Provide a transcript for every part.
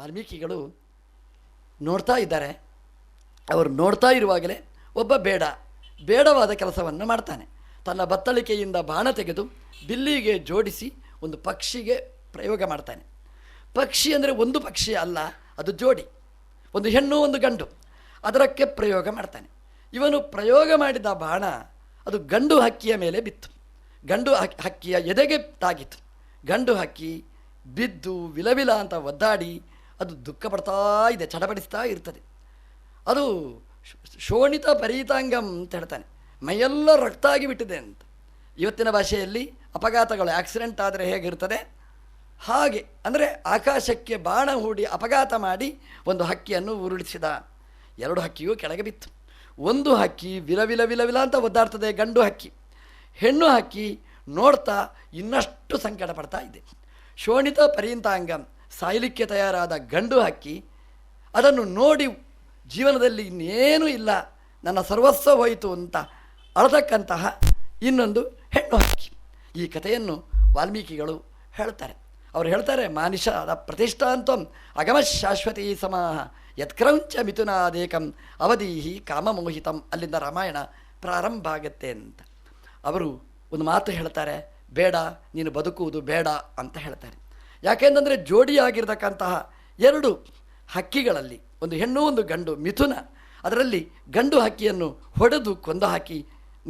ವಾಲ್ಮೀಕಿಗಳು ನೋಡ್ತಾ ಇದ್ದಾರೆ. ಅವರು ನೋಡ್ತಾ ಇರುವಾಗಲೇ ಒಬ್ಬ ಬೇಡ, ಬೇಡವಾದ ಕೆಲಸವನ್ನು ಮಾಡ್ತಾನೆ. ತನ್ನ ಬತ್ತಳಿಕೆಯಿಂದ ಬಾಣ ತೆಗೆದು ಬಿಲ್ಲಿಗೆ ಜೋಡಿಸಿ ಒಂದು ಪಕ್ಷಿಗೆ ಪ್ರಯೋಗ ಮಾಡ್ತಾನೆ. ಪಕ್ಷಿ ಅಂದರೆ ಒಂದು ಪಕ್ಷಿ ಅಲ್ಲ, ಅದು ಜೋಡಿ. ಒಂದು ಹೆಣ್ಣು, ಒಂದು ಗಂಡು, ಅದರಕ್ಕೆ ಪ್ರಯೋಗ ಮಾಡ್ತಾನೆ. ಇವನು ಪ್ರಯೋಗ ಮಾಡಿದ ಬಾಣ ಅದು ಗಂಡು ಹಕ್ಕಿಯ ಮೇಲೆ ಬಿತ್ತು. ಗಂಡು ಹಕ್- ಹಕ್ಕಿಯ ಎದೆಗೆ ತಾಗಿತು ಗಂಡು ಹಕ್ಕಿ ಬಿದ್ದು ವಿಲವಿಲ ಅಂತ ಒದ್ದಾಡಿ ಅದು ದುಃಖ ಪಡ್ತಾ ಇದೆ, ಚಡಪಡಿಸ್ತಾ ಇರ್ತದೆ. ಅದು ಶೋಣಿತ ಪರೀತಾಂಗಂ ಅಂತ ಹೇಳ್ತಾನೆ. ಮೈಯೆಲ್ಲ ರಕ್ತ ಆಗಿಬಿಟ್ಟಿದೆ ಅಂತ. ಇವತ್ತಿನ ಭಾಷೆಯಲ್ಲಿ ಅಪಘಾತಗಳು ಆಕ್ಸಿಡೆಂಟ್ ಆದರೆ ಹೇಗಿರ್ತದೆ? ಹಾಗೆ, ಅಂದರೆ ಆಕಾಶಕ್ಕೆ ಬಾಣ ಹೂಡಿ ಅಪಘಾತ ಮಾಡಿ ಒಂದು ಹಕ್ಕಿಯನ್ನು ಉರುಳಿಸಿದ. ಎರಡು ಹಕ್ಕಿಯೂ ಕೆಳಗೆ ಬಿತ್ತು. ಒಂದು ಹಕ್ಕಿ ವಿಲವಿಲ ವಿಲ ವಿಲ ವಿಲ ಅಂತ ಒದ್ದಾಡ್ತದೆ, ಗಂಡು ಹಕ್ಕಿ. ಹೆಣ್ಣು ಹಕ್ಕಿ ನೋಡ್ತಾ ಇನ್ನಷ್ಟು ಸಂಕಟ ಪಡ್ತಾ ಇದೆ. ಶೋಣಿತ ಪರೀಂತಾಂಗ ಸಾಯಲಿಕ್ಕೆ ತಯಾರಾದ ಗಂಡು ಹಕ್ಕಿ, ಅದನ್ನು ನೋಡಿ ಜೀವನದಲ್ಲಿ ಇನ್ನೇನೂ ಇಲ್ಲ, ನನ್ನ ಸರ್ವಸ್ವ ಹೋಯಿತು ಅಂತ ಅಳತಕ್ಕಂತಹ ಇನ್ನೊಂದು ಹೆಣ್ಣು ಹಕ್ಕಿ. ಈ ಕಥೆಯನ್ನು ವಾಲ್ಮೀಕಿಗಳು ಹೇಳ್ತಾರೆ. ಅವರು ಹೇಳ್ತಾರೆ, ಮಾನಿಷದ ಪ್ರತಿಷ್ಠಾಂತಂ ಅಗಮ ಶಾಶ್ವತಿ ಸಮಾಹ, ಯತ್ಕ್ರೌಂಚ ಮಿಥುನಾದೇಕಂ ಅವಧೀಹಿ ಕಾಮಮೋಹಿತಂ, ಅಲ್ಲಿಂದ ರಾಮಾಯಣ ಪ್ರಾರಂಭ ಆಗತ್ತೆ ಅಂತ. ಅವರು ಒಂದು ಮಾತು ಹೇಳ್ತಾರೆ, ಬೇಡ, ನೀನು ಬದುಕುವುದು ಬೇಡ ಅಂತ ಹೇಳ್ತಾರೆ. ಯಾಕೆಂತಂದರೆ ಜೋಡಿಯಾಗಿರ್ತಕ್ಕಂತಹ ಎರಡು ಹಕ್ಕಿಗಳಲ್ಲಿ, ಒಂದು ಹೆಣ್ಣು, ಒಂದು ಗಂಡು, ಮಿಥುನ, ಅದರಲ್ಲಿ ಗಂಡು ಹಕ್ಕಿಯನ್ನು ಹೊಡೆದು ಕೊಂದು ಹಾಕಿ,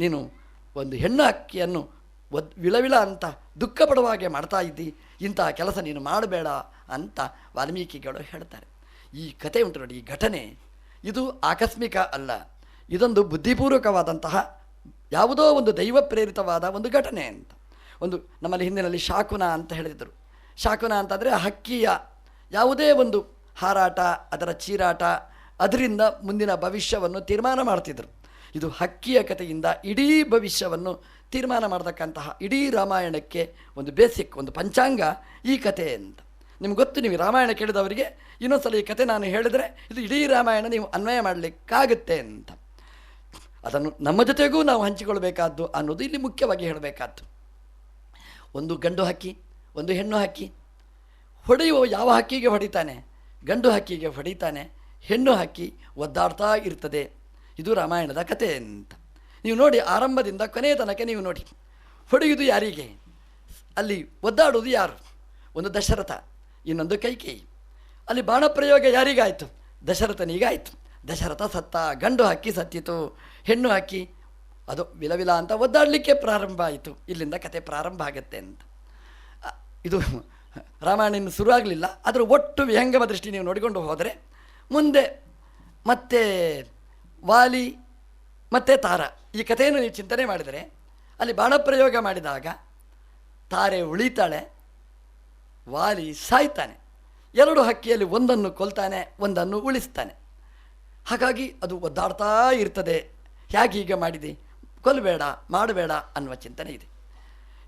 ನೀನು ಒಂದು ಹೆಣ್ಣು ಹಕ್ಕಿಯನ್ನು ಒದ್ ವಿಳವಿಳ ಅಂತ ದುಃಖ ಪಡುವ ಹಾಗೆ ಮಾಡ್ತಾ ಇದ್ದಿ ಇಂತಹ ಕೆಲಸ ನೀನು ಮಾಡಬೇಡ ಅಂತ ವಾಲ್ಮೀಕಿಗಳು ಹೇಳ್ತಾರೆ. ಈ ಕತೆ ಉಂಟು ನೋಡಿ, ಈ ಘಟನೆ, ಇದು ಆಕಸ್ಮಿಕ ಅಲ್ಲ, ಇದೊಂದು ಬುದ್ಧಿಪೂರ್ವಕವಾದಂತಹ ಯಾವುದೋ ಒಂದು ದೈವ ಪ್ರೇರಿತವಾದ ಒಂದು ಘಟನೆ ಅಂತ. ಒಂದು ನಮ್ಮಲ್ಲಿ ಹಿಂದಿನಲ್ಲಿ ಶಾಕುನ ಅಂತ ಹೇಳಿದರು. ಶಾಕುನ ಅಂತಂದರೆ ಹಕ್ಕಿಯ ಯಾವುದೇ ಒಂದು ಹಾರಾಟ, ಅದರ ಚೀರಾಟ, ಅದರಿಂದ ಮುಂದಿನ ಭವಿಷ್ಯವನ್ನು ತೀರ್ಮಾನ ಮಾಡ್ತಿದ್ರು. ಇದು ಹಕ್ಕಿಯ ಕಥೆಯಿಂದ ಇಡೀ ಭವಿಷ್ಯವನ್ನು ತೀರ್ಮಾನ ಮಾಡತಕ್ಕಂತಹ ಇಡೀ ರಾಮಾಯಣಕ್ಕೆ ಒಂದು ಬೇಸಿಕ್ ಒಂದು ಪಂಚಾಂಗ ಈ ಕಥೆ ಅಂತ. ನಿಮ್ಗೆ ಗೊತ್ತು, ನೀವು ರಾಮಾಯಣ ಕೇಳಿದವರಿಗೆ ಇನ್ನೊಂದ್ಸಲ ಈ ಕಥೆ ನಾನು ಹೇಳಿದರೆ ಇದು ಇಡೀ ರಾಮಾಯಣ ನೀವು ಅನ್ವಯ ಮಾಡಲಿಕ್ಕಾಗುತ್ತೆ ಅಂತ. ಅದನ್ನು ನಮ್ಮ ಜೊತೆಗೂ ನಾವು ಹಂಚಿಕೊಳ್ಬೇಕಾದ್ದು ಅನ್ನೋದು ಇಲ್ಲಿ ಮುಖ್ಯವಾಗಿ ಹೇಳಬೇಕಾದ್ದು. ಒಂದು ಗಂಡು ಹಕ್ಕಿ ಒಂದು ಹೆಣ್ಣು ಹಕ್ಕಿ. ಹೊಡೆಯುವ ಯಾವ ಹಕ್ಕಿಗೆ ಹೊಡಿತಾನೆ? ಗಂಡು ಹಕ್ಕಿಗೆ ಹೊಡಿತಾನೆ. ಹೆಣ್ಣು ಹಕ್ಕಿ ಒದ್ದಾಡ್ತಾ ಇರ್ತದೆ. ಇದು ರಾಮಾಯಣದ ಕತೆ ಅಂತ. ನೀವು ನೋಡಿ, ಆರಂಭದಿಂದ ಕೊನೆಯ ತನಕ ನೀವು ನೋಡಿ. ಹೊಡೆಯುವುದು ಯಾರಿಗೆ? ಅಲ್ಲಿ ಒದ್ದಾಡುವುದು ಯಾರು? ಒಂದು ದಶರಥ, ಇನ್ನೊಂದು ಕೈಕೇಯಿ. ಅಲ್ಲಿ ಬಾಣಪ್ರಯೋಗ ಯಾರಿಗಾಯಿತು? ದಶರಥನಿಗಾಯಿತು. ದಶರಥ ಸತ್ತ, ಗಂಡು ಹಕ್ಕಿ ಸತ್ತಿತು. ಹೆಣ್ಣು ಹಕ್ಕಿ, ಅದು ವಿಲವಿಲ ಅಂತ ಒದ್ದಾಡಲಿಕ್ಕೆ ಪ್ರಾರಂಭ ಆಯಿತು. ಇಲ್ಲಿಂದ ಕತೆ ಪ್ರಾರಂಭ ಆಗುತ್ತೆ ಅಂತ. ಇದು ರಾಮಾಯಣ ಇನ್ನು ಶುರುವಾಗಲಿಲ್ಲ. ಆದರೂ ಒಟ್ಟು ವಿಹಂಗಮ ದೃಷ್ಟಿ ನೀವು ನೋಡಿಕೊಂಡು ಹೋದರೆ, ಮುಂದೆ ಮತ್ತೆ ವಾಲಿ, ಮತ್ತು ತಾರ. ಈ ಕಥೆಯನ್ನು ನೀವು ಚಿಂತನೆ ಮಾಡಿದರೆ, ಅಲ್ಲಿ ಬಾಣಪ್ರಯೋಗ ಮಾಡಿದಾಗ ತಾರೆ ಉಳಿತಾಳೆ, ವಾಲಿ ಸಾಯ್ತಾನೆ. ಎರಡು ಹಕ್ಕಿಯಲ್ಲಿ ಒಂದನ್ನು ಕೊಲ್ತಾನೆ, ಒಂದನ್ನು ಉಳಿಸ್ತಾನೆ. ಹಾಗಾಗಿ ಅದು ಒದ್ದಾಡ್ತಾ ಇರ್ತದೆ. ಹೇಗೆ ಹೀಗೆ ಮಾಡಿದೆ? ಕೊಲ್ಲಬೇಡ ಮಾಡಬೇಡ ಅನ್ನುವ ಚಿಂತನೆ ಇದೆ.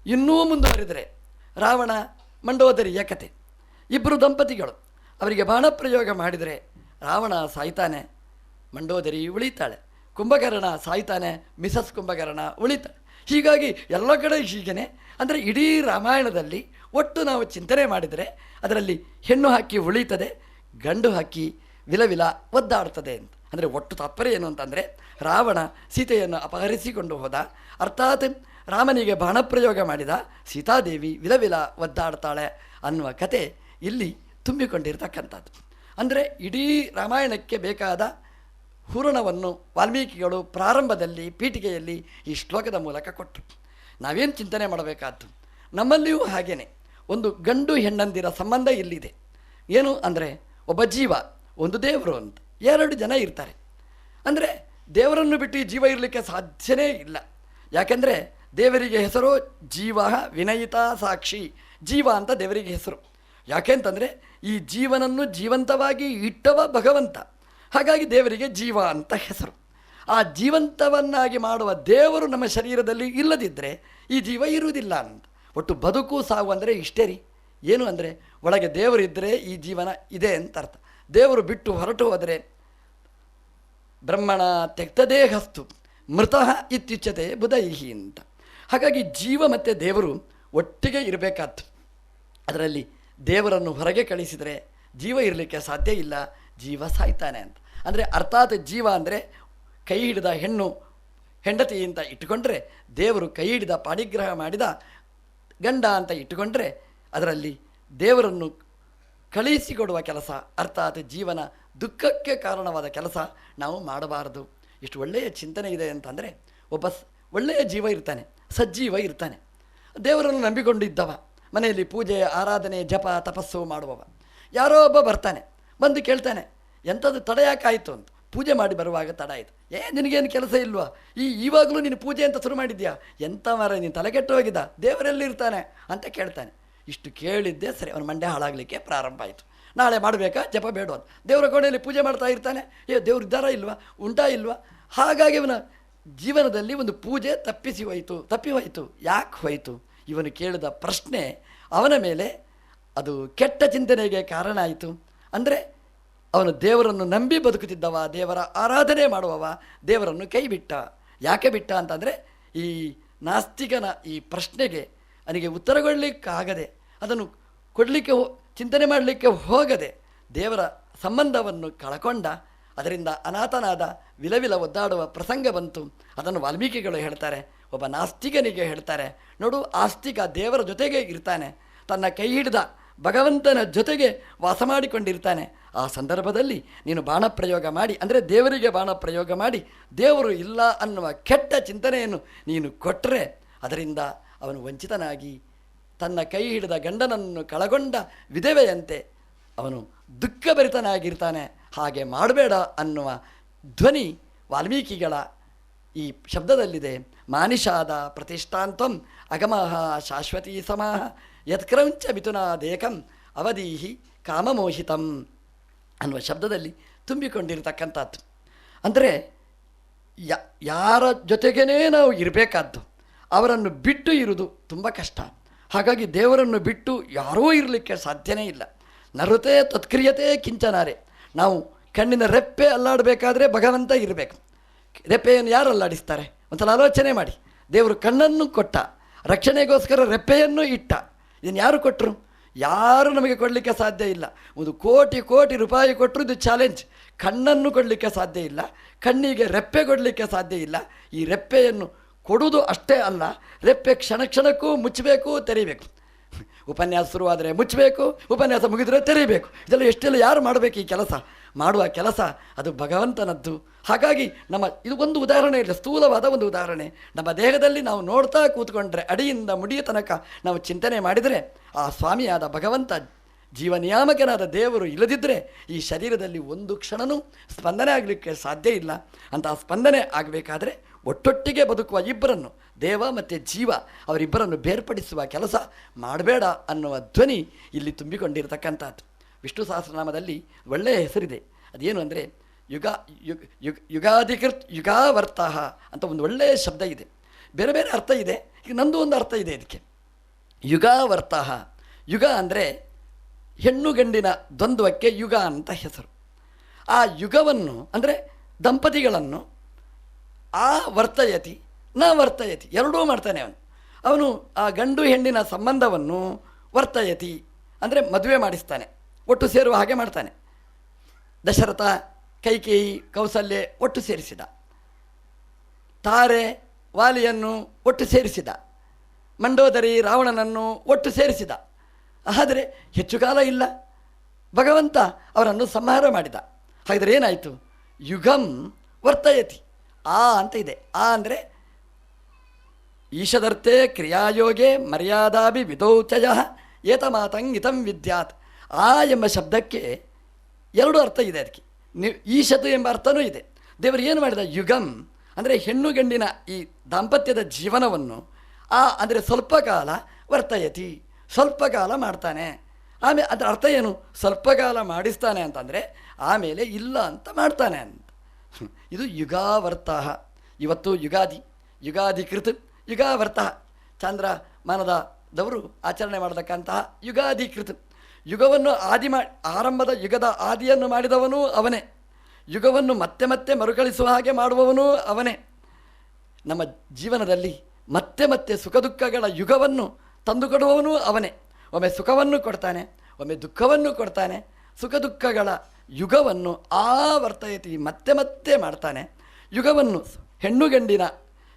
ಇನ್ನೂ ಮುಂದುವರಿದರೆ ರಾವಣ ಮಂಡೋದರಿಯ ಕತೆ ಇಬ್ಬರು ದಂಪತಿಗಳು. ಅವರಿಗೆ ಬಾಣಪ್ರಯೋಗ ಮಾಡಿದರೆ ರಾವಣ ಸಾಯ್ತಾನೆ, ಮಂಡೋದರಿ ಉಳಿತಾಳೆ. ಕುಂಭಕರ್ಣ ಸಾಯ್ತಾನೆ, ಮಿಸಸ್ ಕುಂಭಕರ್ಣ ಉಳಿತಾಳೆ. ಹೀಗಾಗಿ ಎಲ್ಲ ಕಡೆ ಹೀಗೇನೆ, ಅಂದರೆ ಇಡೀ ರಾಮಾಯಣದಲ್ಲಿ ಒಟ್ಟು ನಾವು ಚಿಂತನೆ ಮಾಡಿದರೆ ಅದರಲ್ಲಿ ಹೆಣ್ಣು ಹಕ್ಕಿ ಉಳಿತದೆ, ಗಂಡು ಹಕ್ಕಿ ವಿಲವಿಲ ಒದ್ದಾಡ್ತದೆ ಅಂತ. ಅಂದರೆ ಒಟ್ಟು ತಾತ್ಪರ್ಯ ಏನು ಅಂತಂದರೆ ರಾವಣ ಸೀತೆಯನ್ನು ಅಪಹರಿಸಿಕೊಂಡು ಹೋದ, ಅರ್ಥಾತ್ ರಾಮನಿಗೆ ಬಾಣಪ್ರಯೋಗ ಮಾಡಿದ ಸೀತಾದೇವಿ ವಿಲವಿಲ ಒದ್ದಾಡ್ತಾಳೆ ಅನ್ನುವ ಕತೆ ಇಲ್ಲಿ ತುಂಬಿಕೊಂಡಿರ್ತಕ್ಕಂಥದ್ದು. ಅಂದರೆ ಇಡೀ ರಾಮಾಯಣಕ್ಕೆ ಬೇಕಾದ ಹೂರಣವನ್ನು ವಾಲ್ಮೀಕಿಗಳು ಪ್ರಾರಂಭದಲ್ಲಿ ಪೀಠಿಗೆಯಲ್ಲಿ ಈ ಶ್ಲೋಕದ ಮೂಲಕ ಕೊಟ್ಟರು ನಾವೇನು ಚಿಂತನೆ ಮಾಡಬೇಕಾದ್ದು? ನಮ್ಮಲ್ಲಿಯೂ ಹಾಗೇನೆ. ಒಂದು ಗಂಡು ಹೆಣ್ಣಂದಿರ ಸಂಬಂಧ ಇಲ್ಲಿದೆ. ಏನು ಅಂದರೆ ಒಬ್ಬ ಜೀವ, ಒಂದು ದೇವರು ಅಂತ. ಎರಡು ಜನ ಇರ್ತಾರೆ. ಅಂದರೆ ದೇವರನ್ನು ಬಿಟ್ಟು ಜೀವ ಇರಲಿಕ್ಕೆ ಸಾಧ್ಯನೇ ಇಲ್ಲ. ಯಾಕೆಂದರೆ ದೇವರಿಗೆ ಹೆಸರು ಜೀವ ವಿನಯಿತ ಸಾಕ್ಷಿ. ಜೀವ ಅಂತ ದೇವರಿಗೆ ಹೆಸರು. ಯಾಕೆಂತಂದರೆ ಈ ಜೀವನನ್ನು ಜೀವಂತವಾಗಿ ಇಟ್ಟವ ಭಗವಂತ. ಹಾಗಾಗಿ ದೇವರಿಗೆ ಜೀವ ಅಂತ ಹೆಸರು. ಆ ಜೀವಂತವನ್ನಾಗಿ ಮಾಡುವ ದೇವರು ನಮ್ಮ ಶರೀರದಲ್ಲಿ ಇಲ್ಲದಿದ್ದರೆ ಈ ಜೀವ ಇರುವುದಿಲ್ಲ ಅಂತ. ಒಟ್ಟು ಬದುಕು ಸಾವು ಅಂದರೆ ಇಷ್ಟೇ ರೀ. ಏನು ಅಂದರೆ ಒಳಗೆ ದೇವರಿದ್ದರೆ ಈ ಜೀವನ ಇದೆ ಅಂತ ಅರ್ಥ. ದೇವರು ಬಿಟ್ಟು ಹೊರಟು ಹೋದರೆ ಬ್ರಹ್ಮಣ ತೆಕ್ತದೇಹಸ್ತು ಮೃತಃ ಇತ್ಯುಚ್ಯತೆ ಬುಧೈಹಿ ಅಂತ. ಹಾಗಾಗಿ ಜೀವ ಮತ್ತು ದೇವರು ಒಟ್ಟಿಗೆ ಇರಬೇಕಾದ್ದು ಅದರಲ್ಲಿ ದೇವರನ್ನು ಹೊರಗೆ ಕಳಿಸಿದರೆ ಜೀವ ಇರಲಿಕ್ಕೆ ಸಾಧ್ಯ ಇಲ್ಲ, ಜೀವ ಸಾಯ್ತಾನೆ ಅಂತ. ಅಂದರೆ ಅರ್ಥಾತ್ ಜೀವ ಅಂದರೆ ಕೈ ಹಿಡಿದ ಹೆಣ್ಣು ಹೆಂಡತಿಯಿಂದ ಇಟ್ಟುಕೊಂಡ್ರೆ ದೇವರು ಕೈ ಹಿಡಿದ ಪಾಣಿಗ್ರಹ ಮಾಡಿದ ಗಂಡ ಅಂತ ಇಟ್ಟುಕೊಂಡ್ರೆ ಅದರಲ್ಲಿ ದೇವರನ್ನು ಕಳಿಸಿಕೊಡುವ ಕೆಲಸ, ಅರ್ಥಾತ್ ಜೀವನ ದುಃಖಕ್ಕೆ ಕಾರಣವಾದ ಕೆಲಸ ನಾವು ಮಾಡಬಾರದು. ಇಷ್ಟು ಒಳ್ಳೆಯ ಚಿಂತನೆ ಇದೆ ಅಂತಂದರೆ ಒಬ್ಬ ಒಳ್ಳೆಯ ಜೀವ ಇರ್ತಾನೆ. ಸಜ್ಜೀವ ಇರ್ತಾನೆ ದೇವರನ್ನು ನಂಬಿಕೊಂಡಿದ್ದವ. ಮನೆಯಲ್ಲಿ ಪೂಜೆ, ಆರಾಧನೆ, ಜಪ, ತಪಸ್ಸು ಮಾಡುವವ. ಯಾರೋ ಒಬ್ಬ ಬರ್ತಾನೆ. ಬಂದು ಕೇಳ್ತಾನೆ, ಎಂಥದ್ದು ತಡ ಯಾಕಾಯಿತು ಅಂತ. ಪೂಜೆ ಮಾಡಿ ಬರುವಾಗ ತಡ ಆಯಿತು ಏ, ನಿನಗೇನು ಕೆಲಸ ಇಲ್ವಾ? ಈ ಇವಾಗಲೂ ನೀನು ಪೂಜೆ ಅಂತ ಶುರು ಮಾಡಿದ್ಯಾ? ಎಂಥ ಮರ ನೀನು ತಲೆಗೆಟ್ಟು ಹೋಗಿದ್ದ. ದೇವರೆಲ್ಲಿ ಇರ್ತಾನೆ? ಅಂತ ಕೇಳ್ತಾನೆ. ಇಷ್ಟು ಕೇಳಿದ್ದೆ ಸರಿ, ಅವನ ಮಂಡ್ಯ ಹಾಳಾಗಲಿಕ್ಕೆ ಪ್ರಾರಂಭ ಆಯಿತು. ನಾಳೆ ಮಾಡಬೇಕಾ? ಜಪ ಬೇಡ ದೇವರ ಕೋಣೆಯಲ್ಲಿ ಪೂಜೆ ಮಾಡ್ತಾ ಇರ್ತಾನೆ. ಏ, ದೇವ್ರ ಇದ್ದಾರಾ ಇಲ್ವಾ? ಉಂಟಾ ಇಲ್ವಾ? ಹಾಗಾಗಿ ಅವನ ಜೀವನದಲ್ಲಿ ಒಂದು ಪೂಜೆ ತಪ್ಪಿಸಿ ಹೋಯಿತು, ತಪ್ಪಿ ಹೋಯಿತು. ಯಾಕೆ ಹೋಯಿತು? ಇವನು ಕೇಳಿದ ಪ್ರಶ್ನೆ ಅವನ ಮೇಲೆ ಅದು ಕೆಟ್ಟ ಚಿಂತನೆಗೆ ಕಾರಣ ಆಯಿತು. ಅಂದರೆ ಅವನು ದೇವರನ್ನು ನಂಬಿ ಬದುಕುತ್ತಿದ್ದವ, ದೇವರ ಆರಾಧನೆ ಮಾಡುವವ, ದೇವರನ್ನು ಕೈ ಬಿಟ್ಟ ಯಾಕೆ ಬಿಟ್ಟ ಅಂತಂದರೆ ಈ ನಾಸ್ತಿಕನ ಈ ಪ್ರಶ್ನೆಗೆ ಅವನಿಗೆ ಉತ್ತರ ಕೊಡಲಿಕ್ಕಾಗದೆ ಅದನ್ನು ಕೊಡಲಿಕ್ಕೆ ಚಿಂತನೆ ಮಾಡಲಿಕ್ಕೆ ಹೋಗದೆ ದೇವರ ಸಂಬಂಧವನ್ನು ಕಳಕೊಂಡ ಅದರಿಂದ ಅನಾಥನಾದ ವಿಲವಿಲ ಒದ್ದಾಡುವ ಪ್ರಸಂಗ ಬಂತು. ಅದನ್ನು ವಾಲ್ಮೀಕಿಗಳು ಹೇಳ್ತಾರೆ, ಒಬ್ಬ ನಾಸ್ತಿಕನಿಗೆ ಹೇಳ್ತಾರೆ, ನೋಡು, ಆಸ್ತಿಕ ದೇವರ ಜೊತೆಗೆ ಇರ್ತಾನೆ. ತನ್ನ ಕೈ ಹಿಡಿದ ಭಗವಂತನ ಜೊತೆಗೆ ವಾಸ ಮಾಡಿಕೊಂಡಿರ್ತಾನೆ. ಆ ಸಂದರ್ಭದಲ್ಲಿ ನೀನು ಬಾಣ ಪ್ರಯೋಗ ಮಾಡಿ, ಅಂದರೆ ದೇವರಿಗೆ ಬಾಣ ಪ್ರಯೋಗ ಮಾಡಿ, ದೇವರು ಇಲ್ಲ ಅನ್ನುವ ಕೆಟ್ಟ ಚಿಂತನೆಯನ್ನು ನೀನು ಕೊಟ್ಟರೆ ಅದರಿಂದ ಅವನು ವಂಚಿತನಾಗಿ ತನ್ನ ಕೈ ಹಿಡಿದ ಗಂಡನನ್ನು ಕಳಗೊಂಡ ವಿಧವೆಯಂತೆ ಅವನು ದುಃಖಭರಿತನಾಗಿರ್ತಾನೆ. ಹಾಗೆ ಮಾಡಬೇಡ ಅನ್ನುವ ಧ್ವನಿ ವಾಲ್ಮೀಕಿಗಳ ಈ ಶಬ್ದದಲ್ಲಿದೆ. ಮಾನಿಷಾದ ಪ್ರತಿಷ್ಠಾಂತಂ ಅಗಮಃ ಶಾಶ್ವತೀ ಸಮಾಹ ಯತ್ಕ್ರೌಂಚ ಮಿಥುನಾದೇಕಂ ಅವಧೀಹಿ ಕಾಮಮೋಹಿತಂ ಅನ್ನುವ ಶಬ್ದದಲ್ಲಿ ತುಂಬಿಕೊಂಡಿರತಕ್ಕಂಥದ್ದು. ಅಂದರೆ ಯ, ಯಾರ ಜೊತೆಗೇ ನಾವು ಇರಬೇಕಾದ್ದು ಅವರನ್ನು ಬಿಟ್ಟು ಇರುವುದು ತುಂಬ ಕಷ್ಟ. ಹಾಗಾಗಿ ದೇವರನ್ನು ಬಿಟ್ಟು ಯಾರೂ ಇರಲಿಕ್ಕೆ ಸಾಧ್ಯನೇ ಇಲ್ಲ. ನರತೆ ತತ್ಕ್ರಿಯತೆ ಕಿಂಚನಾರೆ. ನಾವು ಕಣ್ಣಿನ ರೆಪ್ಪೆ ಅಲ್ಲಾಡಬೇಕಾದ್ರೆ ಭಗವಂತ ಇರಬೇಕು. ರೆಪ್ಪೆಯನ್ನು ಯಾರು ಅಲ್ಲಾಡಿಸ್ತಾರೆ? ಒಂದ್ಸಲ ಆಲೋಚನೆ ಮಾಡಿ. ದೇವರು ಕಣ್ಣನ್ನು ಕೊಟ್ಟ, ರಕ್ಷಣೆಗೋಸ್ಕರ ರೆಪ್ಪೆಯನ್ನು ಇಟ್ಟ. ಇದನ್ನು ಯಾರು ಕೊಟ್ಟರು ಯಾರು ನಮಗೆ ಕೊಡಲಿಕ್ಕೆ ಸಾಧ್ಯ ಇಲ್ಲ. ಒಂದು ಕೋಟಿ ಕೋಟಿ ರೂಪಾಯಿ ಕೊಟ್ಟರು ಇದು ಚಾಲೆಂಜ್ ಕಣ್ಣನ್ನು ಕೊಡಲಿಕ್ಕೆ ಸಾಧ್ಯ ಇಲ್ಲ. ಕಣ್ಣಿಗೆ ರೆಪ್ಪೆ ಕೊಡಲಿಕ್ಕೆ ಸಾಧ್ಯ ಇಲ್ಲ. ಈ ರೆಪ್ಪೆಯನ್ನು ಕೊಡುವುದು ಅಷ್ಟೇ ಅಲ್ಲ, ರೆಪ್ಪೆ ಕ್ಷಣ ಕ್ಷಣಕ್ಕೂ ಮುಚ್ಚಬೇಕು, ತೆರೀಬೇಕು. ಉಪನ್ಯಾಸ ಶುರುವಾದರೆ ಮುಚ್ಚಬೇಕು, ಉಪನ್ಯಾಸ ಮುಗಿದರೆ ತೆರೀಬೇಕು. ಇದೆಲ್ಲ ಎಷ್ಟೆಲ್ಲ ಯಾರು ಮಾಡಬೇಕು ಈ ಕೆಲಸ? ಮಾಡುವ ಕೆಲಸ ಅದು ಭಗವಂತನದ್ದು. ಹಾಗಾಗಿ ನಮ್ಮ, ಇದು ಒಂದು ಉದಾಹರಣೆ ಇಲ್ಲ, ಸ್ಥೂಲವಾದ ಒಂದು ಉದಾಹರಣೆ. ನಮ್ಮ ದೇಹದಲ್ಲಿ ನಾವು ನೋಡ್ತಾ ಕೂತ್ಕೊಂಡ್ರೆ, ಅಡಿಯಿಂದ ಮುಡಿಯ ತನಕ ನಾವು ಚಿಂತನೆ ಮಾಡಿದರೆ, ಆ ಸ್ವಾಮಿಯಾದ ಭಗವಂತ, ಜೀವನಿಯಾಮಕನಾದ ದೇವರು ಇಲ್ಲದಿದ್ದರೆ ಈ ಶರೀರದಲ್ಲಿ ಒಂದು ಕ್ಷಣನೂ ಸ್ಪಂದನೆ ಆಗಲಿಕ್ಕೆ ಸಾಧ್ಯ ಇಲ್ಲ. ಅಂತ ಸ್ಪಂದನೆ ಆಗಬೇಕಾದ್ರೆ ಒಟ್ಟೊಟ್ಟಿಗೆ ಬದುಕುವ ಇಬ್ಬರನ್ನು ದೇವ ಮತ್ತು ಜೀವ ಅವರಿಬ್ಬರನ್ನು ಬೇರ್ಪಡಿಸುವ ಕೆಲಸ ಮಾಡಬೇಡ ಅನ್ನುವ ಧ್ವನಿ ಇಲ್ಲಿ ತುಂಬಿಕೊಂಡಿರತಕ್ಕಂಥದ್ದು. ವಿಷ್ಣು ಸಹಸ್ರನಾಮದಲ್ಲಿ ಒಳ್ಳೆಯ ಹೆಸರಿದೆ. ಅದೇನು ಅಂದರೆ ಯುಗ ಯುಗ ಯುಗ, ಯುಗಾಧಿಕೃತ್ ಯುಗಾವರ್ತಃ ಅಂತ ಒಂದು ಒಳ್ಳೆಯ ಶಬ್ದ ಇದೆ. ಬೇರೆ ಬೇರೆ ಅರ್ಥ ಇದೆ. ಈಗ ನಂದು ಒಂದು ಅರ್ಥ ಇದೆ ಇದಕ್ಕೆ. ಯುಗಾವರ್ತಃ ಯುಗ ಅಂದರೆ ಹೆಣ್ಣು ಗಂಡಿನ ದ್ವಂದ್ವಕ್ಕೆ ಯುಗ ಅಂತ ಹೆಸರು. ಆ ಯುಗವನ್ನು ಅಂದರೆ ದಂಪತಿಗಳನ್ನು ಆ ವರ್ತಯತಿ ನ ವರ್ತಯತಿ, ಎರಡೂ ಮಾಡ್ತಾನೆ ಅವನು. ಅವನು ಆ ಗಂಡು ಹೆಣ್ಣಿನ ಸಂಬಂಧವನ್ನು ವರ್ತಯತಿ, ಅಂದರೆ ಮದುವೆ ಮಾಡಿಸ್ತಾನೆ. ಒಟ್ಟು ಸೇರುವ ಹಾಗೆ ಮಾಡ್ತಾನೆ. ದಶರಥ, ಕೈಕೇಯಿ, ಕೌಸಲ್ಯೆ ಒಟ್ಟು ಸೇರಿಸಿದ. ತಾರೆ, ವಾಲಿಯನ್ನು ಒಟ್ಟು ಸೇರಿಸಿದ. ಮಂಡೋದರಿ, ರಾವಣನನ್ನು ಒಟ್ಟು ಸೇರಿಸಿದ. ಆದರೆ ಹೆಚ್ಚು ಕಾಲ ಇಲ್ಲ. ಭಗವಂತ ಅವರನ್ನು ಸಂಹಾರ ಮಾಡಿದ. ಹಾಗಾದರೆ ಏನಾಯಿತು? ಯುಗಂ ವರ್ತಯತಿ. ಆ ಅಂತ ಇದೆ. ಆ ಅಂದರೆ ಈಶದರ್ಥೆ ಕ್ರಿಯಾಯೋಗೆ ಮರ್ಯಾದಾಭಿ ವಿಧೌಚಯ ಏತಮಾತಂಗಿತಂ ವಿದ್ಯಾತ್. ಆ ಎಂಬ ಶಬ್ದಕ್ಕೆ ಎರಡು ಅರ್ಥ ಇದೆ ಅದಕ್ಕೆ. ನೀವು ಈಶತು ಎಂಬ ಅರ್ಥನೂ ಇದೆ. ದೇವರು ಏನು ಮಾಡಿದ? ಯುಗಂ, ಅಂದರೆ ಹೆಣ್ಣು ಗಂಡಿನ ಈ ದಾಂಪತ್ಯದ ಜೀವನವನ್ನು ಆ, ಅಂದರೆ ಸ್ವಲ್ಪ ಕಾಲ ವರ್ತಯತಿ, ಸ್ವಲ್ಪ ಕಾಲ ಮಾಡ್ತಾನೆ. ಆಮೇಲೆ ಅದರ ಅರ್ಥ ಏನು? ಸ್ವಲ್ಪ ಕಾಲ ಮಾಡಿಸ್ತಾನೆ ಅಂತಂದರೆ, ಆಮೇಲೆ ಇಲ್ಲ ಅಂತ ಮಾಡ್ತಾನೆ ಅಂತ. ಇದು ಯುಗಾವರ್ತಃ ಇವತ್ತು ಯುಗಾದಿ, ಯುಗಾಧಿಕೃತ ಯುಗಾವರ್ತಃ ಚಾಂದ್ರ ಮಾನದದವರು ಆಚರಣೆ ಮಾಡತಕ್ಕಂತಹ ಯುಗಾಧಿಕೃತ ಯುಗವನ್ನು ಆದಿ ಮಾ, ಆರಂಭದ ಯುಗದ ಆದಿಯನ್ನು ಮಾಡಿದವನು ಅವನೇ. ಯುಗವನ್ನು ಮತ್ತೆ ಮತ್ತೆ ಮರುಕಳಿಸುವ ಹಾಗೆ ಮಾಡುವವನು ಅವನೇ. ನಮ್ಮ ಜೀವನದಲ್ಲಿ ಮತ್ತೆ ಮತ್ತೆ ಸುಖ ದುಃಖಗಳ ಯುಗವನ್ನು ತಂದುಕೊಡುವವನು ಅವನೇ. ಒಮ್ಮೆ ಸುಖವನ್ನು ಕೊಡ್ತಾನೆ, ಒಮ್ಮೆ ದುಃಖವನ್ನು ಕೊಡ್ತಾನೆ, ಸುಖ ದುಃಖಗಳ ಯುಗವನ್ನು ಆವರ್ತಯತಿ ಮತ್ತೆ ಮತ್ತೆ ಮಾಡ್ತಾನೆ. ಯುಗವನ್ನು ಹೆಣ್ಣು ಗಂಡಿನ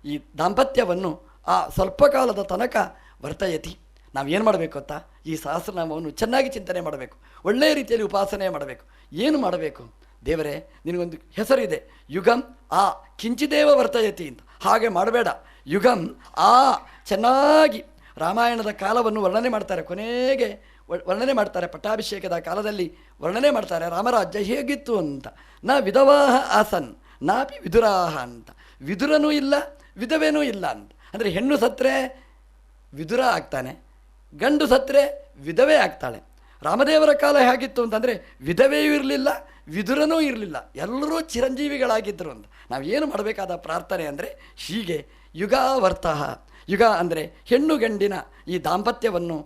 ಈ ದಾಂಪತ್ಯವನ್ನು ಆ ಸ್ವಲ್ಪ ಕಾಲದ ತನಕ ವರ್ತಯತಿ. ನಾವೇನು ಮಾಡಬೇಕು ಅಂತ ಈ ಸಹಸ್ರನಾಮವನ್ನು ಚೆನ್ನಾಗಿ ಚಿಂತನೆ ಮಾಡಬೇಕು. ಒಳ್ಳೆಯ ರೀತಿಯಲ್ಲಿ ಉಪಾಸನೆ ಮಾಡಬೇಕು. ಏನು ಮಾಡಬೇಕು? ದೇವರೇ, ನಿನಗೊಂದು ಹೆಸರಿದೆ. ಯುಗಂ ಆ ಕಿಂಚಿದೇವ ವರ್ತಯತಿ ಅಂತ. ಹಾಗೆ ಮಾಡಬೇಡ. ಯುಗಂ ಆ ಚೆನ್ನಾಗಿ ರಾಮಾಯಣದ ಕಾಲವನ್ನು ವರ್ಣನೆ ಮಾಡ್ತಾರೆ. ಕೊನೆಗೆ ವರ್ಣನೆ ಮಾಡ್ತಾರೆ. ಪಟ್ಟಾಭಿಷೇಕದ ಕಾಲದಲ್ಲಿ ವರ್ಣನೆ ಮಾಡ್ತಾರೆ. ರಾಮರಾಜ್ಯ ಹೇಗಿತ್ತು ಅಂತ. ನಾ ವಿಧವಾಹ ಆಸನ್, ನಾಪಿ ವಿದುರಾಹ ಅಂತ. ವಿದುರನೂ ಇಲ್ಲ ವಿಧವೇನೂ ಇಲ್ಲ ಅಂತ ಅಂದರೆ ಹೆಣ್ಣು ಸತ್ತರೆ ವಿದುರ ಆಗ್ತಾನೆ, ಗಂಡು ಸತ್ತರೆ ವಿಧವೇ ಆಗ್ತಾಳೆ. ರಾಮದೇವರ ಕಾಲ ಹೇಗಿತ್ತು ಅಂತಂದರೆ ವಿಧವೆಯೂ ಇರಲಿಲ್ಲ, ವಿದುರನೂ ಇರಲಿಲ್ಲ, ಎಲ್ಲರೂ ಚಿರಂಜೀವಿಗಳಾಗಿದ್ದರು ಅಂತ ನಾವು ಏನು ಮಾಡಬೇಕಾದ ಪ್ರಾರ್ಥನೆ ಅಂದರೆ ಹೀಗೆ ಯುಗಾವರ್ತಃ ಯುಗ ಅಂದರೆ ಹೆಣ್ಣು ಗಂಡಿನ ಈ ದಾಂಪತ್ಯವನ್ನು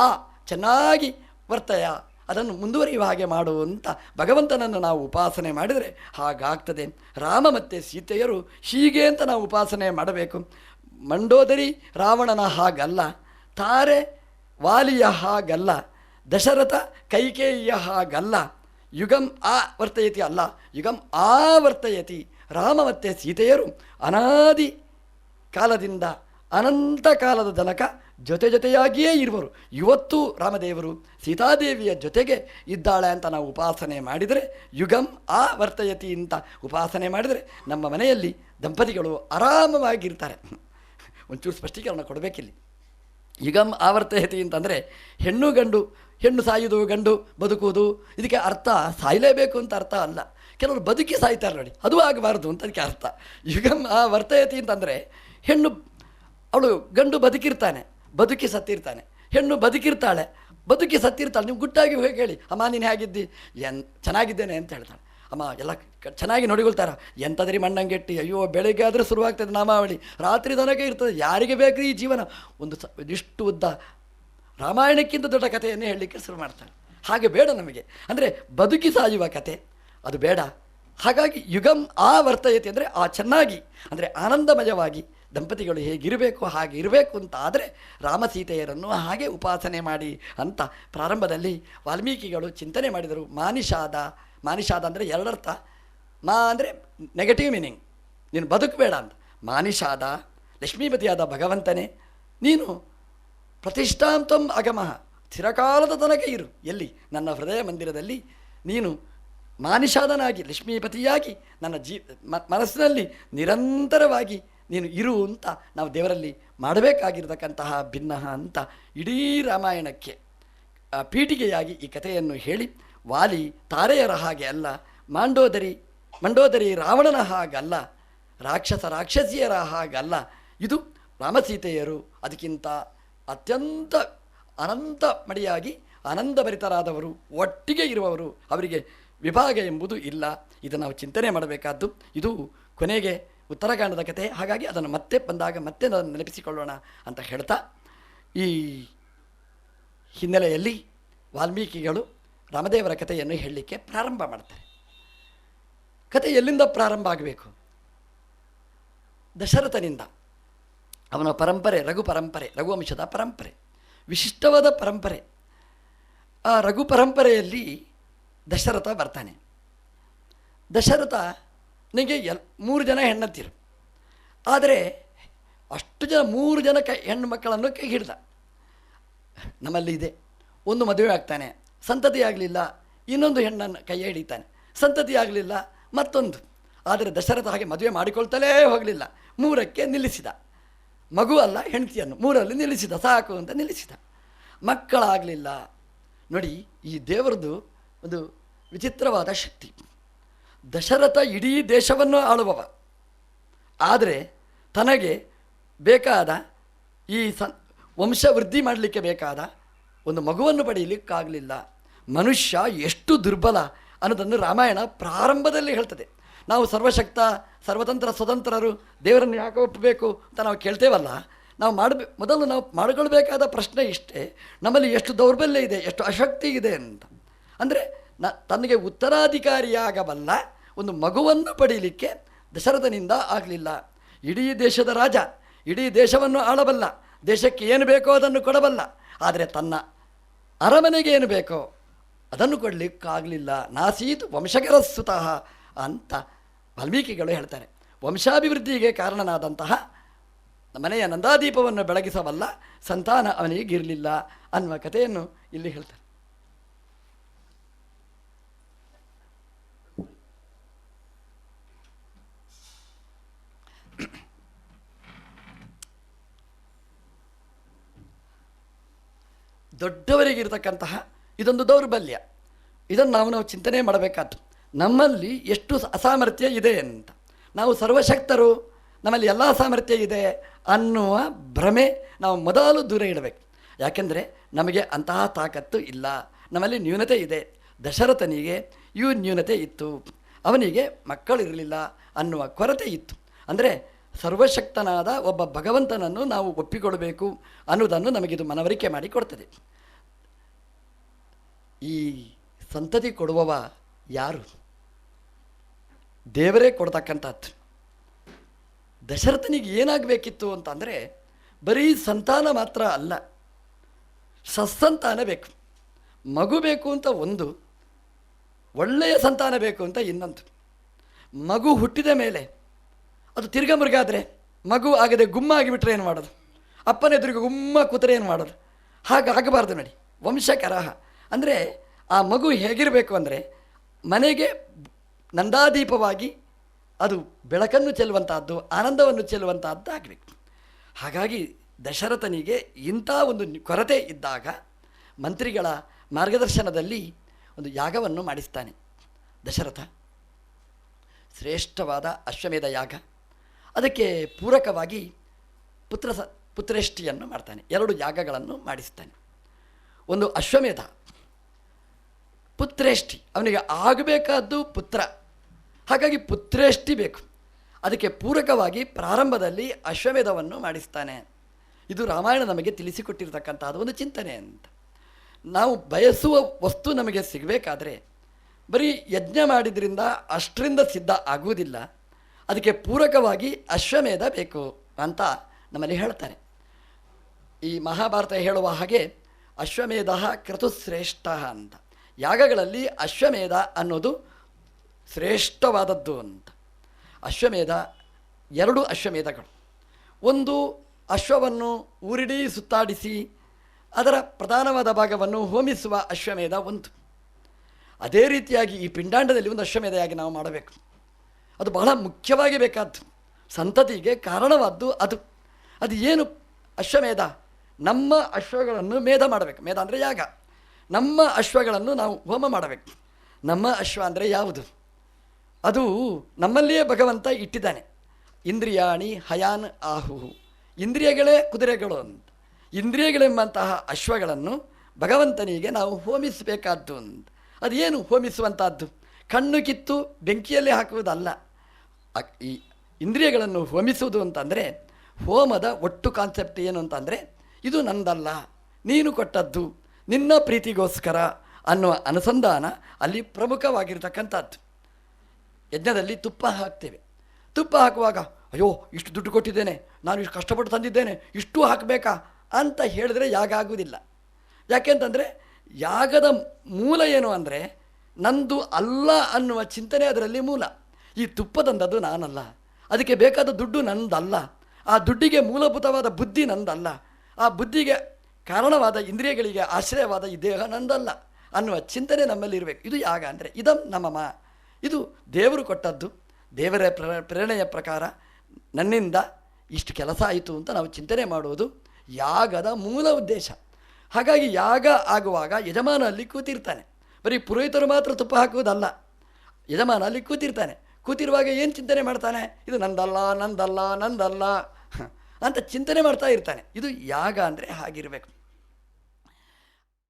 ಆ ಚೆನ್ನಾಗಿ ವರ್ತಯ ಅದನ್ನು ಮುಂದುವರಿಯುವ ಹಾಗೆ ಮಾಡುವಂಥ ಭಗವಂತನನ್ನು ನಾವು ಉಪಾಸನೆ ಮಾಡಿದರೆ ಹಾಗಾಗ್ತದೆ. ರಾಮ ಮತ್ತು ಸೀತೆಯರು ಹೀಗೆ ಅಂತ ನಾವು ಉಪಾಸನೆ ಮಾಡಬೇಕು. ಮಂಡೋದರಿ ರಾವಣನ ಹಾಗಲ್ಲ, ತಾರೆ ವಾಲಿಯ ಹಾಗಲ್ಲ, ದಶರಥ ಕೈಕೇಯಿಯ ಹಾಗಲ್ಲ, ಯುಗಂ ಆ ವರ್ತಯತಿ ಅಲ್ಲ, ಯುಗಂ ಆ ವರ್ತಯತಿ. ರಾಮ ಮತ್ತು ಸೀತೆಯರು ಅನಾದಿ ಕಾಲದಿಂದ ಅನಂತ ಕಾಲದ ತನಕ ಜೊತೆ ಜೊತೆಯಾಗಿಯೇ ಇರುವರು. ಇವತ್ತು ರಾಮದೇವರು ಸೀತಾದೇವಿಯ ಜೊತೆಗೆ ಇದ್ದಾಳೆ ಅಂತ ನಾವು ಉಪಾಸನೆ ಮಾಡಿದರೆ, ಯುಗಂ ಆ ವರ್ತಯತಿ ಅಂತ ಉಪಾಸನೆ ಮಾಡಿದರೆ, ನಮ್ಮ ಮನೆಯಲ್ಲಿ ದಂಪತಿಗಳು ಆರಾಮವಾಗಿರ್ತಾರೆ. ಒಂಚೂರು ಸ್ಪಷ್ಟೀಕರಣ ಕೊಡಬೇಕಿಲ್ಲಿ. ಯುಗಂ ಆವರ್ತಯತಿ ಅಂತಂದರೆ ಹೆಣ್ಣು ಗಂಡು, ಹೆಣ್ಣು ಸಾಯುವುದು ಗಂಡು ಬದುಕುವುದು, ಇದಕ್ಕೆ ಅರ್ಥ ಸಾಯಲೇಬೇಕು ಅಂತ ಅರ್ಥ ಅಲ್ಲ. ಕೆಲವರು ಬದುಕಿ ಸಾಯ್ತಾರೆ ನೋಡಿ, ಅದು ಆಗಬಾರ್ದು ಅಂತ ಅದಕ್ಕೆ ಅರ್ಥ. ಯುಗಂ ಆ ವರ್ತಯತಿ ಅಂತಂದರೆ ಹೆಣ್ಣು, ಅವಳು ಗಂಡು ಬದುಕಿರ್ತಾನೆ. ಬದುಕಿ ಸತ್ತಿರ್ತಾನೆ. ಹೆಣ್ಣು ಬದುಕಿರ್ತಾಳೆ. ಬದುಕಿ ಸತ್ತಿರ್ತಾಳೆ. ನೀವು ಗುಟ್ಟಾಗಿ ಹೋಗಿ ಹೇಳಿ. ಅಮ್ಮ, ನೀನು ಹೇಗಿದ್ದಿ? ಎನ್, ಚೆನ್ನಾಗಿದ್ದೇನೆ ಅಂತ ಹೇಳ್ತಾಳೆ. ಅಮ್ಮ, ಎಲ್ಲ ಚೆನ್ನಾಗಿ ನೋಡಿಕೊಳ್ತಾರ ಎಂಥದ್ರಿ ಮಣ್ಣಂಗೆಟ್ಟಿ? ಅಯ್ಯೋ, ಬೆಳಗ್ಗೆ ಆದರೆ ಶುರುವಾಗ್ತದೆ ನಾಮಾವಳಿ. ರಾತ್ರಿ ತನಕ ಇರ್ತದೆ. ಯಾರಿಗೆ ಬೇಕು ಈ ಜೀವನ? ಒಂದು ಸ, ಇದಿಷ್ಟು ಉದ್ದ ರಾಮಾಯಣಕ್ಕಿಂತ ದೊಡ್ಡ ಕಥೆಯನ್ನೇ ಹೇಳಲಿಕ್ಕೆ ಶುರು ಮಾಡ್ತಾಳೆ. ಹಾಗೆ ಬೇಡ ನಮಗೆ. ಅಂದರೆ ಬದುಕಿ ಸಾಯುವ ಕತೆ ಅದು ಬೇಡ. ಹಾಗಾಗಿ ಯುಗಂ ಆ ವರ್ತಯತೆ ಅಂದರೆ ಆ ಚೆನ್ನಾಗಿ, ಅಂದರೆ ಆನಂದಮಯವಾಗಿ ದಂಪತಿಗಳು ಹೇಗಿರಬೇಕು ಹಾಗೆ ಇರಬೇಕು ಅಂತ ಆದರೆ ರಾಮಸೀತೆಯರನ್ನು ಹಾಗೆ ಉಪಾಸನೆ ಮಾಡಿ ಅಂತ ಪ್ರಾರಂಭದಲ್ಲಿ ವಾಲ್ಮೀಕಿಗಳು ಚಿಂತನೆ ಮಾಡಿದರು. ಮಾನಿಷಾದ ಮಾನಿಷಾದ ಅಂದರೆ ಎರಡರ್ಥ. ಮಾ ಅಂದರೆ ನೆಗೆಟಿವ್ ಮೀನಿಂಗ್ ನೀನು ಬದುಕಬೇಡ ಅಂತ. ಮಾನಿಷಾದ, ಲಕ್ಷ್ಮೀಪತಿಯಾದ ಭಗವಂತನೇ. ನೀನು ಪ್ರತಿಷ್ಠಾಂತಂ ಅಗಮಃ. ಚಿರಕಾಲದ ತನಕ ಇರು. ಎಲ್ಲಿ? ನನ್ನ ಹೃದಯ ಮಂದಿರದಲ್ಲಿ. ನೀನು ಮಾನಿಷಾದನಾಗಿ, ಲಕ್ಷ್ಮೀಪತಿಯಾಗಿ, ನನ್ನ ಜೀ ಮನಸ್ಸಿನಲ್ಲಿ ನಿರಂತರವಾಗಿ ನೀನು ಇರು ಅಂತ ನಾವು ದೇವರಲ್ಲಿ ಮಾಡಬೇಕಾಗಿರ್ತಕ್ಕಂತಹ ಭಿನ್ನ ಅಂತ ಇಡೀ ರಾಮಾಯಣಕ್ಕೆ ಪೀಠಿಗೆಯಾಗಿ ಈ ಕಥೆಯನ್ನು ಹೇಳಿ, ವಾಲಿ ತಾರೆಯರ ಹಾಗೆ ಅಲ್ಲ, ಮಾಂಡೋದರಿ, ಮಂಡೋದರಿ ರಾವಣನ ಹಾಗಲ್ಲ ರಾಕ್ಷಸ ರಾಕ್ಷಸಿಯರ ಹಾಗಲ್ಲ ಇದು ರಾಮಸೀತೆಯರು ಅದಕ್ಕಿಂತ ಅತ್ಯಂತ ಅನಂತ ಮಡಿಯಾಗಿ ಆನಂದಭರಿತರಾದವರು, ಒಟ್ಟಿಗೆ ಇರುವವರು ಅವರಿಗೆ ವಿಭಾಗ ಎಂಬುದು ಇಲ್ಲ. ಇದನ್ನು ನಾವು ಚಿಂತನೆ ಮಾಡಬೇಕಾದ್ದು, ಇದು ಕೊನೆಗೆ ಉತ್ತರಾಖಂಡದ ಕತೆ. ಹಾಗಾಗಿ ಅದನ್ನು ಮತ್ತೆ ಬಂದಾಗ ಮತ್ತೆ ಅದನ್ನು ನೆನಪಿಸಿಕೊಳ್ಳೋಣ ಅಂತ ಹೇಳ್ತಾ, ಈ ಹಿನ್ನೆಲೆಯಲ್ಲಿ ವಾಲ್ಮೀಕಿಗಳು ರಾಮದೇವರ ಕಥೆಯನ್ನು ಹೇಳಲಿಕ್ಕೆ ಪ್ರಾರಂಭ ಮಾಡ್ತಾರೆ. ಕತೆ ಎಲ್ಲಿಂದ ಪ್ರಾರಂಭ ಆಗಬೇಕು? ದಶರಥನಿಂದ. ಅವನ ಪರಂಪರೆ, ರಘು ಪರಂಪರೆ, ರಘುವಂಶದ ಪರಂಪರೆ, ವಿಶಿಷ್ಟವಾದ ಪರಂಪರೆ. ಆ ರಘು ಪರಂಪರೆಯಲ್ಲಿ ದಶರಥ ಬರ್ತಾನೆ. ದಶರಥ ನಿಮಗೆ ಎಲ್ ಮೂರು ಜನ ಹೆಣ್ಣತ್ತೀರು ಆದರೆ ಅಷ್ಟು ಜನ ಮೂರು ಜನ ಕೈ, ಹೆಣ್ಣು ಮಕ್ಕಳನ್ನು ಕೈ ಹಿಡ್ದ. ನಮ್ಮಲ್ಲಿ ಇದೆ. ಒಂದು ಮದುವೆ ಆಗ್ತಾನೆ. ಸಂತತಿ ಆಗಲಿಲ್ಲ. ಇನ್ನೊಂದು ಹೆಣ್ಣನ್ನು ಕೈ ಹಿಡಿತಾನೆ. ಸಂತತಿ ಆಗಲಿಲ್ಲ. ಮತ್ತೊಂದು. ಆದರೆ ದಶರಥ ಹಾಗೆ ಮದುವೆ ಮಾಡಿಕೊಳ್ತಲೇ ಹೋಗಲಿಲ್ಲ. ಮೂರಕ್ಕೆ ನಿಲ್ಲಿಸಿದ. ಮಗು ಅಲ್ಲ, ಹೆಂಡತಿಯನ್ನು. ಮೂರಲ್ಲಿ ನಿಲ್ಲಿಸಿದ. ಸಾಕು ಅಂತ ನಿಲ್ಲಿಸಿದ. ಮಕ್ಕಳಾಗಲಿಲ್ಲ. ನೋಡಿ, ಈ ದೇವರದು ಒಂದು ವಿಚಿತ್ರವಾದ ಶಕ್ತಿ. ದಶರಥ ಇಡೀ ದೇಶವನ್ನು ಆಳುವವ. ಆದರೆ ತನಗೆ ಬೇಕಾದ ಈ ವಂಶ ವಂಶವೃದ್ಧಿ ಮಾಡಲಿಕ್ಕೆ ಬೇಕಾದ ಒಂದು ಮಗುವನ್ನು ಪಡೆಯಲಿಕ್ಕಾಗಲಿಲ್ಲ. ಮನುಷ್ಯ ಎಷ್ಟು ದುರ್ಬಲ ಅನ್ನೋದನ್ನು ರಾಮಾಯಣ ಪ್ರಾರಂಭದಲ್ಲಿ ಹೇಳ್ತದೆ. ನಾವು ಸರ್ವಶಕ್ತ, ಸರ್ವತಂತ್ರ, ಸ್ವತಂತ್ರರು, ದೇವರನ್ನು ಯಾಕೆ ಒಪ್ಪಬೇಕು ಅಂತ ನಾವು ಕೇಳ್ತೇವಲ್ಲ. ನಾವು ಮಾಡಬೇ, ಮೊದಲು ನಾವು ಮಾಡಿಕೊಳ್ಬೇಕಾದ ಪ್ರಶ್ನೆ ಇಷ್ಟೇ. ನಮ್ಮಲ್ಲಿ ಎಷ್ಟು ದೌರ್ಬಲ್ಯ ಇದೆ, ಎಷ್ಟು ಅಶಕ್ತಿ ಇದೆ ಅಂತ. ಅಂದರೆ ನ, ತನಗೆ ಉತ್ತರಾಧಿಕಾರಿಯಾಗಬಲ್ಲ ಒಂದು ಮಗುವನ್ನು ಪಡೀಲಿಕ್ಕೆ ದಶರಥನಿಂದ ಆಗಲಿಲ್ಲ. ಇಡೀ ದೇಶದ ರಾಜ, ಇಡೀ ದೇಶವನ್ನು ಆಳಬಲ್ಲ. ದೇಶಕ್ಕೆ ಏನು ಬೇಕೋ ಅದನ್ನು ಕೊಡಬಲ್ಲ. ಆದರೆ ತನ್ನ ಅರಮನೆಗೆ ಏನು ಬೇಕೋ ಅದನ್ನು ಕೊಡಲಿಕ್ಕಾಗಲಿಲ್ಲ. ನಾಸೀತು ವಂಶಕರ ಸುತಃ ಅಂತ ವಾಲ್ಮೀಕಿಗಳು ಹೇಳ್ತಾರೆ. ವಂಶಾಭಿವೃದ್ಧಿಗೆ ಕಾರಣನಾದಂತಹ ಮನೆಯ ನಂದಾದೀಪವನ್ನು ಬೆಳಗಿಸಬಲ್ಲ ಸಂತಾನ ಅವನಿಗಿರಲಿಲ್ಲ ಅನ್ನುವ ಕಥೆಯನ್ನು ಇಲ್ಲಿ ಹೇಳ್ತಾರೆ. ದೊಡ್ಡವರಿಗಿರ್ತಕ್ಕಂತಹ ಇದೊಂದು ದೌರ್ಬಲ್ಯ. ಇದನ್ನು ನಾವು ನಾವು ಚಿಂತನೆ ಮಾಡಬೇಕಾದ್ರು ನಮ್ಮಲ್ಲಿ ಎಷ್ಟು ಅಸಾಮರ್ಥ್ಯ ಇದೆ ಅಂತ. ನಾವು ಸರ್ವಶಕ್ತರು, ನಮ್ಮಲ್ಲಿ ಎಲ್ಲ ಸಾಮರ್ಥ್ಯ ಇದೆ ಅನ್ನುವ ಭ್ರಮೆ ನಾವು ಮೊದಲು ದೂರ ಇಡಬೇಕು. ಯಾಕೆಂದರೆ ನಮಗೆ ಅಂತಹ ತಾಕತ್ತು ಇಲ್ಲ, ನಮ್ಮಲ್ಲಿ ನ್ಯೂನತೆ ಇದೆ, ದಶರಥನಿಗೆ ಇವು ನ್ಯೂನತೆ ಇತ್ತು, ಅವನಿಗೆ ಮಕ್ಕಳಿರಲಿಲ್ಲ ಅನ್ನುವ ಕೊರತೆ ಇತ್ತು. ಅಂದರೆ ಸರ್ವಶಕ್ತನಾದ ಒಬ್ಬ ಭಗವಂತನನ್ನು ನಾವು ಒಪ್ಪಿಕೊಳ್ಳಬೇಕು ಅನ್ನೋದನ್ನು ನಮಗಿದು ಮನವರಿಕೆ ಮಾಡಿ ಕೊಡ್ತದೆ. ಈ ಸಂತತಿ ಕೊಡುವವ ಯಾರು? ದೇವರೇ ಕೊಡ್ತಕ್ಕಂಥದ್ದು. ದಶರಥನಿಗೆ ಏನಾಗಬೇಕಿತ್ತು ಅಂತಂದರೆ ಬರೀ ಸಂತಾನ ಮಾತ್ರ ಅಲ್ಲ, ಸತ್ಸಂತಾನ ಬೇಕು. ಮಗು ಬೇಕು ಅಂತ ಒಂದು, ಒಳ್ಳೆಯ ಸಂತಾನ ಬೇಕು ಅಂತ ಇನ್ನೊಂದು. ಮಗು ಹುಟ್ಟಿದ ಮೇಲೆ ಅದು ತಿರ್ಗ ಮುರುಗಾದರೆ ಮಗು ಆಗದೆ ಗುಮ್ಮ ಆಗಿಬಿಟ್ರೆ ಏನು ಮಾಡೋದು? ಅಪ್ಪನ ಎದುರಿಗೆ ಗುಮ್ಮ ಕೂತರೆ ಏನು ಮಾಡೋದು? ಹಾಗಾಗಬಾರ್ದು ನೋಡಿ. ವಂಶಕರಹ. ಅಂದರೆ ಆ ಮಗು ಹೇಗಿರಬೇಕು ಅಂದರೆ ಮನೆಗೆ ನಂದಾದೀಪವಾಗಿ ಅದು ಬೆಳಕನ್ನು ಚೆಲ್ಲುವಂತಹದ್ದು, ಆನಂದವನ್ನು ಚೆಲ್ಲುವಂತಹದ್ದು ಆಗಬೇಕು ಹಾಗಾಗಿ ದಶರಥನಿಗೆ ಇಂಥ ಒಂದು ಕೊರತೆ ಇದ್ದಾಗ ಮಂತ್ರಿಗಳ ಮಾರ್ಗದರ್ಶನದಲ್ಲಿ ಒಂದು ಯಾಗವನ್ನು ಮಾಡಿಸ್ತಾನೆ ದಶರಥ. ಶ್ರೇಷ್ಠವಾದ ಅಶ್ವಮೇಧ ಯಾಗ. ಅದಕ್ಕೆ ಪೂರಕವಾಗಿ ಪುತ್ರ ಸ ಪುತ್ರೇಷ್ಟಿಯನ್ನು ಮಾಡ್ತಾನೆ. ಎರಡು ಯಾಗಗಳನ್ನು ಮಾಡಿಸ್ತಾನೆ. ಒಂದು ಅಶ್ವಮೇಧ ಪುತ್ರೇಷ್ಟಿ ಅವನಿಗೆ ಆಗಬೇಕಾದ್ದು ಪುತ್ರ. ಹಾಗಾಗಿ ಪುತ್ರೇಷ್ಟಿ ಬೇಕು. ಅದಕ್ಕೆ ಪೂರಕವಾಗಿ ಪ್ರಾರಂಭದಲ್ಲಿ ಅಶ್ವಮೇಧವನ್ನು ಮಾಡಿಸ್ತಾನೆ. ಇದು ರಾಮಾಯಣ ನಮಗೆ ತಿಳಿಸಿಕೊಟ್ಟಿರ್ತಕ್ಕಂಥದ್ದು ಒಂದು ಚಿಂತನೆ ಅಂತ. ನಾವು ಬಯಸುವ ವಸ್ತು ನಮಗೆ ಸಿಗಬೇಕಾದ್ರೆ ಬರೀ ಯಜ್ಞ ಮಾಡಿದ್ರಿಂದ ಅಷ್ಟರಿಂದ ಸಿದ್ಧ ಆಗುವುದಿಲ್ಲ. ಅದಕ್ಕೆ ಪೂರಕವಾಗಿ ಅಶ್ವಮೇಧ ಬೇಕು ಅಂತ ನಮ್ಮಲ್ಲಿ ಹೇಳ್ತಾರೆ. ಈ ಮಹಾಭಾರತ ಹೇಳುವ ಹಾಗೆ ಅಶ್ವಮೇಧ ಕೃತುಶ್ರೇಷ್ಠ ಅಂತ. ಯಾಗಗಳಲ್ಲಿ ಅಶ್ವಮೇಧ ಅನ್ನೋದು ಶ್ರೇಷ್ಠವಾದದ್ದು ಅಂತ. ಅಶ್ವಮೇಧ ಎರಡು ಅಶ್ವಮೇಧಗಳು. ಒಂದು ಅಶ್ವವನ್ನು ಊರಿಡೀ ಸುತ್ತಾಡಿಸಿ ಅದರ ಪ್ರಧಾನವಾದ ಭಾಗವನ್ನು ಹೋಮಿಸುವ ಅಶ್ವಮೇಧ ಒಂದು. ಅದೇ ರೀತಿಯಾಗಿ ಈ ಪಿಂಡಾಂಡದಲ್ಲಿ ಒಂದು ಅಶ್ವಮೇಧಯಾಗಿ ನಾವು ಮಾಡಬೇಕು. ಅದು ಬಹಳ ಮುಖ್ಯವಾಗಿ ಬೇಕಾದ್ದು. ಸಂತತಿಗೆ ಕಾರಣವಾದ್ದು ಅದು. ಅದು ಏನು? ಅಶ್ವಮೇಧ. ನಮ್ಮ ಅಶ್ವಗಳನ್ನು ಮೇಧ ಮಾಡಬೇಕು. ಮೇಧ ಅಂದರೆ ಯಾಗ. ನಮ್ಮ ಅಶ್ವಗಳನ್ನು ನಾವು ಹೋಮ ಮಾಡಬೇಕು. ನಮ್ಮ ಅಶ್ವ ಅಂದರೆ ಯಾವುದು? ಅದು ನಮ್ಮಲ್ಲಿಯೇ ಭಗವಂತ ಇಟ್ಟಿದ್ದಾನೆ. ಇಂದ್ರಿಯಾಣಿ ಹಯಾನ್ ಆಹು. ಇಂದ್ರಿಯಗಳೇ ಕುದುರೆಗಳು ಅಂತ ಇಂದ್ರಿಯಗಳೆಂಬಂತಹ ಅಶ್ವಗಳನ್ನು ಭಗವಂತನಿಗೆ ನಾವು ಹೋಮಿಸಬೇಕಾದ್ದು ಅಂತ ಅದೇನು ಹೋಮಿಸುವಂತಹದ್ದು? ಕಣ್ಣು ಕಿತ್ತು ಬೆಂಕಿಯಲ್ಲಿ ಹಾಕುವುದಲ್ಲ. ಈ ಇಂದ್ರಿಯಗಳನ್ನು ಹೋಮಿಸುವುದು ಅಂತಂದರೆ ಹೋಮದ ಒಟ್ಟು ಕಾನ್ಸೆಪ್ಟ್ ಏನು ಅಂತಂದರೆ, ಇದು ನಂದಲ್ಲ, ನೀನು ಕೊಟ್ಟದ್ದು, ನಿನ್ನ ಪ್ರೀತಿಗೋಸ್ಕರ ಅನ್ನುವ ಅನುಸಂಧಾನ ಅಲ್ಲಿ ಪ್ರಮುಖವಾಗಿರ್ತಕ್ಕಂಥದ್ದು. ಯಜ್ಞದಲ್ಲಿ ತುಪ್ಪ ಹಾಕ್ತೇವೆ. ತುಪ್ಪ ಹಾಕುವಾಗ, ಅಯ್ಯೋ, ಇಷ್ಟು ದುಡ್ಡು ಕೊಟ್ಟಿದ್ದೇನೆ, ನಾನು ಇಷ್ಟು ಕಷ್ಟಪಟ್ಟು ತಂದಿದ್ದೇನೆ, ಇಷ್ಟು ಹಾಕಬೇಕಾ? ಅಂತ ಹೇಳಿದ್ರೆ ಯಾಗ ಆಗುವುದಿಲ್ಲ. ಯಾಕೆಂತಂದರೆ ಯಾಗದ ಮೂಲ ಏನು ಅಂದರೆ, ನಂದು ಅಲ್ಲ ಅನ್ನುವ ಚಿಂತನೆ ಅದರಲ್ಲಿ ಮೂಲ. ಈ ತುಪ್ಪದಂದದು ನಾನಲ್ಲ. ಅದಕ್ಕೆ ಬೇಕಾದ ದುಡ್ಡು ನಂದಲ್ಲ. ಆ ದುಡ್ಡಿಗೆ ಮೂಲಭೂತವಾದ ಬುದ್ಧಿ ನಂದಲ್ಲ. ಆ ಬುದ್ಧಿಗೆ ಕಾರಣವಾದ ಇಂದ್ರಿಯಗಳಿಗೆ ಆಶ್ರಯವಾದ ಈ ದೇಹ ನಂದಲ್ಲ. ಅನ್ನುವ ಚಿಂತನೆ ನಮ್ಮಲ್ಲಿ ಇರಬೇಕು ಇದು ಯಾಗ ಅಂದರೆ ಇದಂ ನಮಮ. ಇದು ದೇವರು ಕೊಟ್ಟದ್ದು. ದೇವರ ಪ್ರ, ಪ್ರೇರಣೆಯ ಪ್ರಕಾರ ನನ್ನಿಂದ ಇಷ್ಟು ಕೆಲಸ ಆಯಿತು ಅಂತ ನಾವು ಚಿಂತನೆ ಮಾಡುವುದು ಯಾಗದ ಮೂಲ ಉದ್ದೇಶ. ಹಾಗಾಗಿ ಯಾಗ ಆಗುವಾಗ ಯಜಮಾನ ಅಲ್ಲಿ ಕೂತಿರ್ತಾನೆ. ಬರೀ ಪುರೋಹಿತರು ಮಾತ್ರ ತುಪ್ಪ ಹಾಕುವುದಲ್ಲ. ಯಜಮಾನ ಅಲ್ಲಿ ಕೂತಿರ್ತಾನೆ. ಕೂತಿರುವಾಗ ಏನು ಚಿಂತನೆ ಮಾಡ್ತಾನೆ? ಇದು ನಂದಲ್ಲ ನಂದಲ್ಲ ನಂದಲ್ಲ. ಅಂತ ಚಿಂತನೆ ಮಾಡ್ತಾ ಇರ್ತಾನೆ. ಇದು ಯಾಗ ಅಂದರೆ ಹಾಗಿರಬೇಕು.